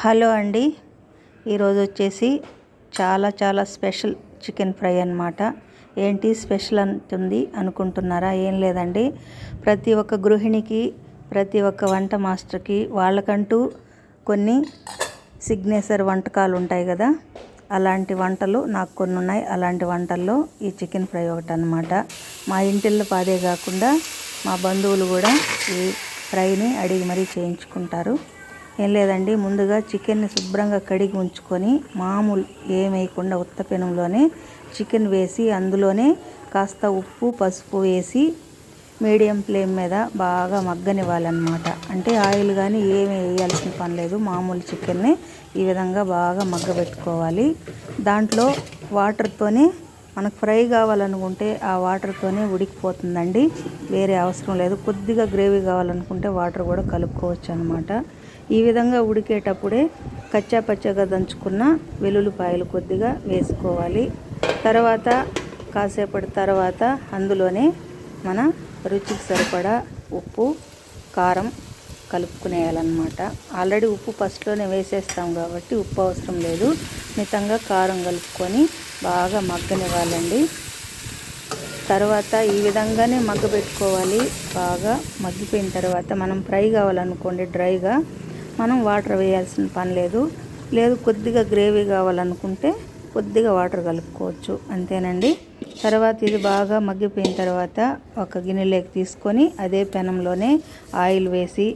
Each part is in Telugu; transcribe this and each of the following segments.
హలో అండి. ఈరోజు వచ్చేసి చాలా చాలా స్పెషల్ చికెన్ ఫ్రై అనమాట ఏంటి స్పెషల్ అంటుంది అనుకుంటున్నారా? ఏం లేదండి. ప్రతి ఒక్క గృహిణికి ప్రతి ఒక్క వంట మాస్టర్కి వాళ్ళకంటూ కొన్ని సిగ్నేచర్ వంటకాలు ఉంటాయి కదా. అలాంటి వంటలు నాకు కొన్ని ఉన్నాయి. అలాంటి వంటల్లో ఈ చికెన్ ఫ్రై ఒకటి అనమాట మా ఇంటిల్లో పాదే కాకుండా మా బంధువులు కూడా ఈ ఫ్రైని అడిగి మరీ చేయించుకుంటారు. ఏం లేదండి ముందుగా చికెన్ని శుభ్రంగా కడిగి ఉంచుకొని మామూలు ఏమేయకుండా ఉత్త పెనంలోనే చికెన్ వేసి అందులోనే కాస్త ఉప్పు పసుపు వేసి మీడియం ఫ్లేమ్ మీద బాగా మగ్గనివ్వాలన్నమాట. అంటే ఆయిల్ కానీ ఏమి వేయాల్సిన పని లేదు మామూలు చికెన్ని ఈ విధంగా బాగా మగ్గబెట్టుకోవాలి. దాంట్లో వాటర్తోనే మనకు ఫ్రై కావాలనుకుంటే ఆ వాటర్తోనే ఉడికిపోతుందండి. వేరే అవసరం లేదు. కొద్దిగా గ్రేవీ కావాలనుకుంటే వాటర్ కూడా కలుపుకోవచ్చు అనమాట ఈ విధంగా ఉడికేటప్పుడే కచ్చా పచ్చగా దంచుకున్న వెల్లుల్లిపాయలు కొద్దిగా వేసుకోవాలి. తర్వాత కాసేపటి తర్వాత అందులోనే మన రుచికి సరిపడా ఉప్పు కారం కలుపుకునేయాలన్నమాట. ఆల్రెడీ ఉప్పు ఫస్ట్లోనే వేసేస్తాం కాబట్టి ఉప్పు అవసరం లేదు. మితంగా కారం కలుపుకొని బాగా మగ్గనివ్వాలండి. తర్వాత ఈ విధంగానే మగ్గబెట్టుకోవాలి. బాగా మగ్గిపోయిన తర్వాత మనం ఫ్రై కావాలనుకోండి డ్రైగా మనం వాటర్ వేయాల్సిన పని లేదు. లేదు కొద్దిగా గ్రేవీ కావాలనుకుంటే కొద్దిగా వాటర్ కలుపుకోవచ్చు. అంతేనండి. తర్వాత ఇది బాగా మగ్గిపోయిన తర్వాత ఒక గిన్నెలోకి తీసుకొని అదే పెనంలోనే ఆయిల్ వేసి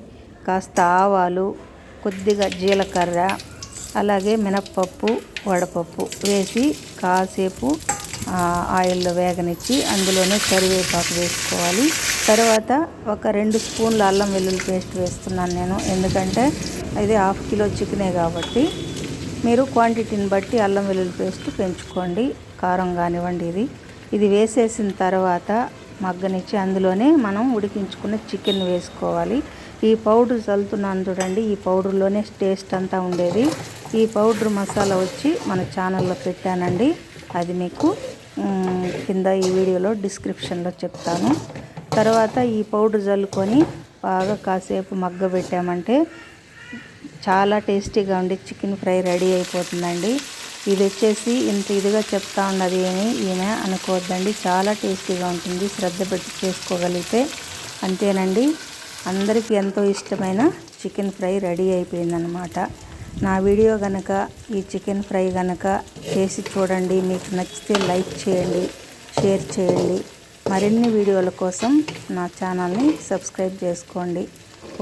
కాస్త ఆవాలు కొద్దిగా జీలకర్ర అలాగే మినప్పప్పు వడపప్పు వేసి కాసేపు ఆయిల్లో వేగనిచ్చి అందులోనే కరివేపాకు వేసుకోవాలి. తర్వాత ఒక రెండు స్పూన్ల అల్లం వెల్లుల్లి పేస్ట్ వేస్తున్నాను నేను. ఎందుకంటే ఇది హాఫ్ కిలో చికెనే కాబట్టి మీరు క్వాంటిటీని బట్టి అల్లం వెల్లుల్లి పేస్ట్ పెంచుకోండి. కారం కానివ్వండి ఇది. ఇది వేసేసిన తర్వాత మగ్గనిచ్చి అందులోనే మనం ఉడికించుకున్న చికెన్ వేసుకోవాలి. ఈ పౌడర్ చల్లుతున్నాను చూడండి ఈ పౌడర్లోనే టేస్ట్ అంతా ఉండేది. ఈ పౌడర్ మసాలా వచ్చి మన ఛానల్లో పెట్టానండి. అది మీకు కింద ఈ వీడియోలో డిస్క్రిప్షన్లో చెప్తాను. తర్వాత ఈ పౌడర్ చల్లుకొని బాగా కాసేపు మగ్గ పెట్టామంటే చాలా టేస్టీగా ఉండి చికెన్ ఫ్రై రెడీ అయిపోతుందండి. ఇది వచ్చేసి ఇంత ఇదిగా చెప్తా ఉన్నది ఏమి ఈమె అనుకోవద్దండి. చాలా టేస్టీగా ఉంటుంది. శ్రద్ధ పెట్టి చేసుకోగలిగితే అంతేనండి. అందరికీ ఎంతో ఇష్టమైన చికెన్ ఫ్రై రెడీ అయిపోయిందనమాట నా వీడియో కనుక ఈ చికెన్ ఫ్రై కనుక చేసి చూడండి. మీకు నచ్చితే లైక్ చేయండి షేర్ చేయండి. మరిన్ని వీడియోల కోసం నా ఛానల్ని సబ్స్క్రైబ్ చేసుకోండి.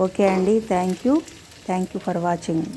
ఓకే అండి. Thank you. Thank you for watching.